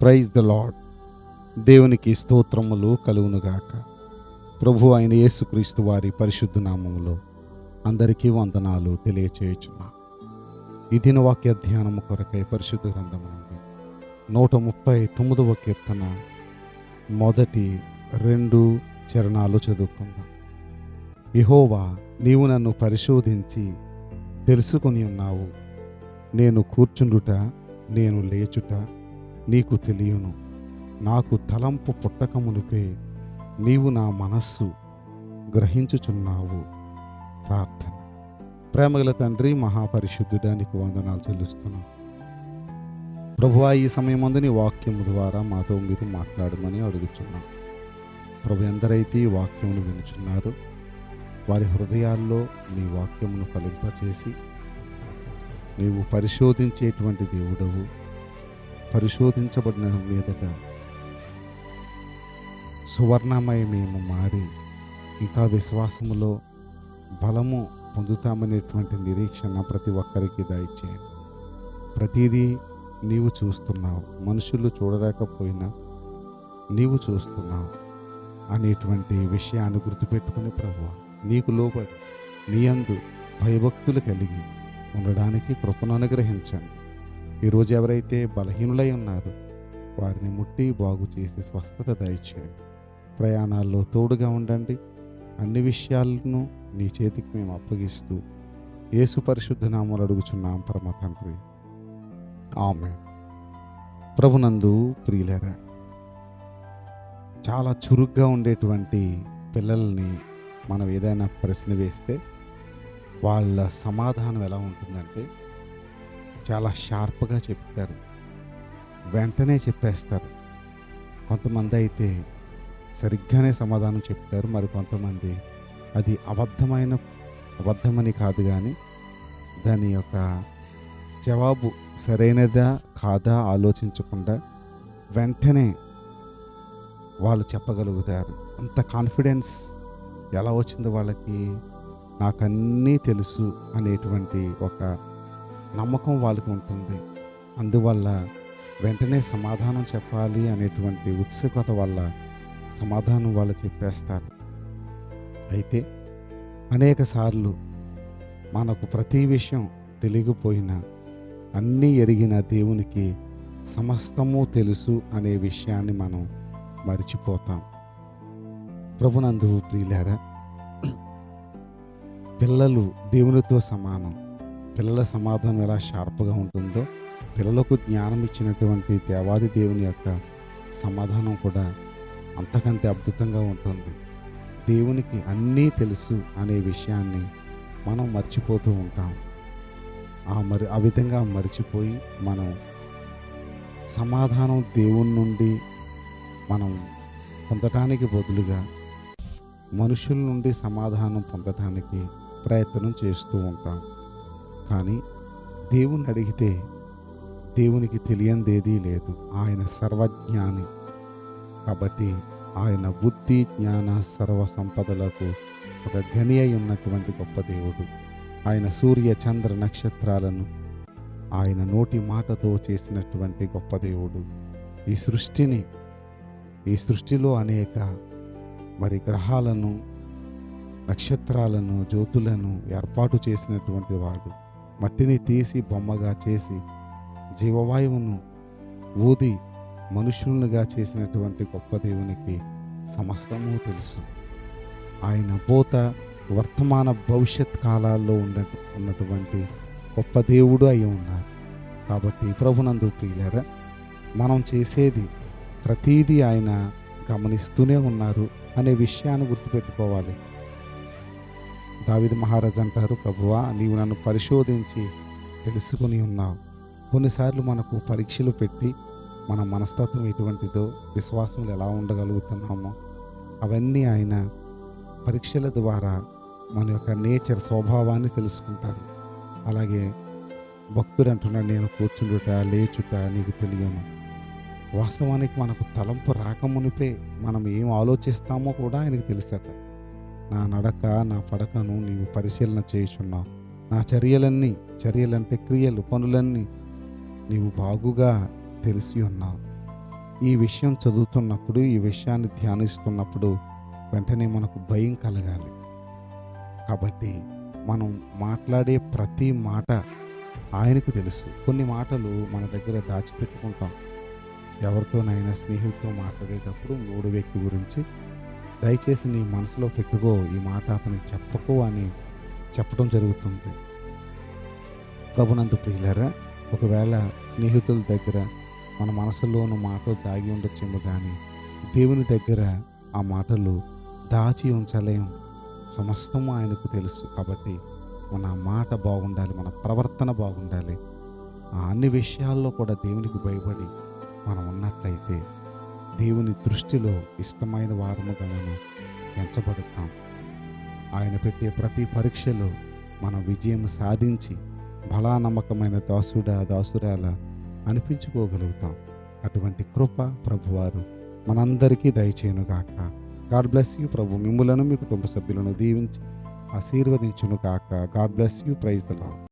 Praise the lord దేవునికి స్తోత్రములు కలుగునుగాక. ప్రభు అయిన యేసుక్రీస్తు వారి పరిశుద్ధ నామములో అందరికీ వందనాలు తెలియచేయుచున్నా. ఈ దినవాక్య ధ్యానము కొరకై పరిశుద్ధ గ్రంథము నూట ముప్పై తొమ్మిదవ కీర్తన మొదటి రెండు చరణాలు చదువుకుందాం. యెహోవా నీవు నన్ను పరిశోధించి తెలుసుకొని ఉన్నావు. నేను కూర్చుండుట నేను లేచుట నీకు తెలియను. నాకు తలంపు పుట్టకమునిపే నీవు నా మనస్సు గ్రహించుచున్నావు. ప్రార్థన. ప్రేమగల తండ్రి మహాపరిశుద్ధుడా నీకు వందనాలు చెల్లిస్తున్నాం. ప్రభు ఈ సమయం నీ వాక్యము ద్వారా మాతో మీరు మాట్లాడమని అడుగుచున్నాం. ప్రభు ఎందరైతే ఈ వాక్యమును వినుచున్నారు వారి హృదయాల్లో నీ వాక్యమును ఫలింపచేసి నీవు పరిశోధించేటువంటి దేవుడవు. పరిశోధించబడిన మీదట సువర్ణమై మేము మారి ఇంకా విశ్వాసములో బలము పొందుతామనేటువంటి నిరీక్షణ ప్రతి ఒక్కరికి దయచేయండి. ప్రతిదీ నీవు చూస్తున్నావు మనుషులు చూడలేకపోయినా నీవు చూస్తున్నావు అనేటువంటి విషయాన్ని గుర్తుపెట్టుకుని ప్రభు నీకు లోబడి నీ అందు భయభక్తులు కలిగి ఉండడానికి కృపను అనుగ్రహించండి. ఈరోజు ఎవరైతే బలహీనులై ఉన్నారో వారిని ముట్టి బాగు చేసి స్వస్థత దయచేయండి. ప్రయాణాల్లో తోడుగా ఉండండి. అన్ని విషయాలను నీ చేతికి మేము అప్పగిస్తూ యేసు పరిశుద్ధ నామాలు అడుగుచున్నాం. పరమ తండ్రి. ఆమె ప్రభునందు ప్రియులరా చాలా చురుగ్గా ఉండేటువంటి పిల్లల్ని మనం ఏదైనా ప్రశ్న వేస్తే వాళ్ళ సమాధానం ఎలా ఉంటుందంటే చాలా షార్ప్గా చెప్తారు. వెంటనే చెప్పేస్తారు. కొంతమంది అయితే సరిగ్గానే సమాధానం చెప్తారు. మరి కొంతమంది అది అబద్ధమైన అబద్ధమని కాదు కానీ దాని యొక్క జవాబు సరైనదా కాదా ఆలోచించకుండా వెంటనే వాళ్ళు చెప్పగలుగుతారు. అంత కాన్ఫిడెన్స్ ఎలా వచ్చిందో వాళ్ళకి నాకన్నీ తెలుసు అనేటువంటి ఒక నమ్మకం వాళ్ళకి ఉంటుంది. అందువల్ల వెంటనే సమాధానం చెప్పాలి అనేటువంటి ఉత్సుకత వల్ల సమాధానం వాళ్ళు చెప్పేస్తారు. అయితే అనేక సార్లు మనకు ప్రతి విషయం తెలియకపోయినా అన్నీ ఎరిగిన దేవునికి సమస్తము తెలుసు అనే విషయాన్ని మనం మర్చిపోతాం. ప్రభునందు ప్రియులారా పిల్లలు దేవునితో సమానం. పిల్లల సమాధానం ఎలా షార్ప్గా ఉంటుందో పిల్లలకు జ్ఞానం ఇచ్చినటువంటి దేవాది దేవుని యొక్క సమాధానం కూడా అంతకంటే అద్భుతంగా ఉంటుంది. దేవునికి అన్నీ తెలుసు అనే విషయాన్ని మనం మర్చిపోతూ ఉంటాం. ఆ మరి ఆ విధంగా మర్చిపోయి మనం సమాధానం దేవుని నుండి మనం పొందటానికి బదులుగా మనుషుల నుండి సమాధానం పొందటానికి ప్రయత్నం చేస్తూ ఉంటాం. కానీ దేవుణ్ణి అడిగితే దేవునికి తెలియందేదీ లేదు. ఆయన సర్వజ్ఞాని. కాబట్టి ఆయన బుద్ధి జ్ఞాన సర్వ సంపదలకు ఒక గని అయి ఉన్నటువంటి గొప్ప దేవుడు. ఆయన సూర్య చంద్ర నక్షత్రాలను ఆయన నోటి మాటతో చేసినటువంటి గొప్ప దేవుడు. ఈ సృష్టిని ఈ సృష్టిలో అనేక మరి గ్రహాలను నక్షత్రాలను జ్యోతులను ఏర్పాటు చేసినటువంటి వాడు. మట్టిని తీసి బొమ్మగా చేసి జీవవాయువును ఊది మనుషులుగా చేసినటువంటి గొప్ప దేవునికి సమస్తము తెలుసు. ఆయన పోత వర్తమాన భవిష్యత్ కాలాల్లో ఉన్న ఉన్నటువంటి గొప్ప దేవుడు అయి ఉన్నారు. కాబట్టి ప్రభునందు ప్రియులరా మనం చేసేది ప్రతీదీ ఆయన గమనిస్తూనే ఉన్నారు అనే విషయాన్ని గుర్తుపెట్టుకోవాలి. దావిద మహారాజ్ అంటారు ప్రభువా నీవు నన్ను పరిశోధించి తెలుసుకుని ఉన్నావు. కొన్నిసార్లు మనకు పరీక్షలు పెట్టి మన మనస్తత్వం ఎటువంటిదో విశ్వాసములు ఎలా ఉండగలుగుతున్నామో అవన్నీ ఆయన పరీక్షల ద్వారా మన యొక్క నేచర్ స్వభావాన్ని తెలుసుకుంటారు. అలాగే భక్తుడు అంటున్నాడు నేను కూర్చుండుట లేచుట నీకు తెలియను. వాస్తవానికి మనకు తలంపు రాకమునిపే మనం ఏం ఆలోచిస్తామో కూడా ఆయనకు తెలుసట. నా నడక నా పడకను నీవు పరిశీలన చేయుచున్నావు నా చర్యలన్నీ చర్యలంటే క్రియలు పనులన్నీ నీవు బాగుగా తెలిసి ఉన్నావు ఈ విషయం చదువుతున్నప్పుడు ఈ విషయాన్ని ధ్యానిస్తున్నప్పుడు వెంటనే మనకు భయం కలగాలి. కాబట్టి మనం మాట్లాడే ప్రతి మాట ఆయనకు తెలుసు. కొన్ని మాటలు మన దగ్గర దాచిపెట్టుకుంటాం. ఎవరితోనైనా స్నేహితులతో మాట్లాడేటప్పుడు మూడు వ్యక్తి గురించి దయచేసి నీ మనసులో పెట్టుకో ఈ మాట అతనికి చెప్పకు అని చెప్పడం జరుగుతుంది. ప్రభునందు ప్రియులరా ఒకవేళ స్నేహితుల దగ్గర మన మనసులోను మాటలు దాగి ఉండొచ్చేమో కానీ దేవుని దగ్గర ఆ మాటలు దాచి ఉంచలేం. సమస్తము ఆయనకు తెలుసు కాబట్టి మన మాట బాగుండాలి మన ప్రవర్తన బాగుండాలి. ఆ అన్ని విషయాల్లో కూడా దేవునికి భయపడి మనం ఉన్నట్లయితే దేవుని దృష్టిలో ఇష్టమైన వారముగా మనం ఎంచబడతాం. ఆయన పెట్టే ప్రతి పరీక్షలో మనం విజయం సాధించి బలా నమ్మకమైన దాసుడా దాసురాల అనిపించుకోగలుగుతాం. అటువంటి కృప ప్రభువారు మనందరికీ దయచేయునుగాక. గాడ్ బ్లెస్ యూ ప్రభు. మిమ్ములను మీ కుటుంబ సభ్యులను దీవించి ఆశీర్వదించును కాక God bless you. Praise the Lord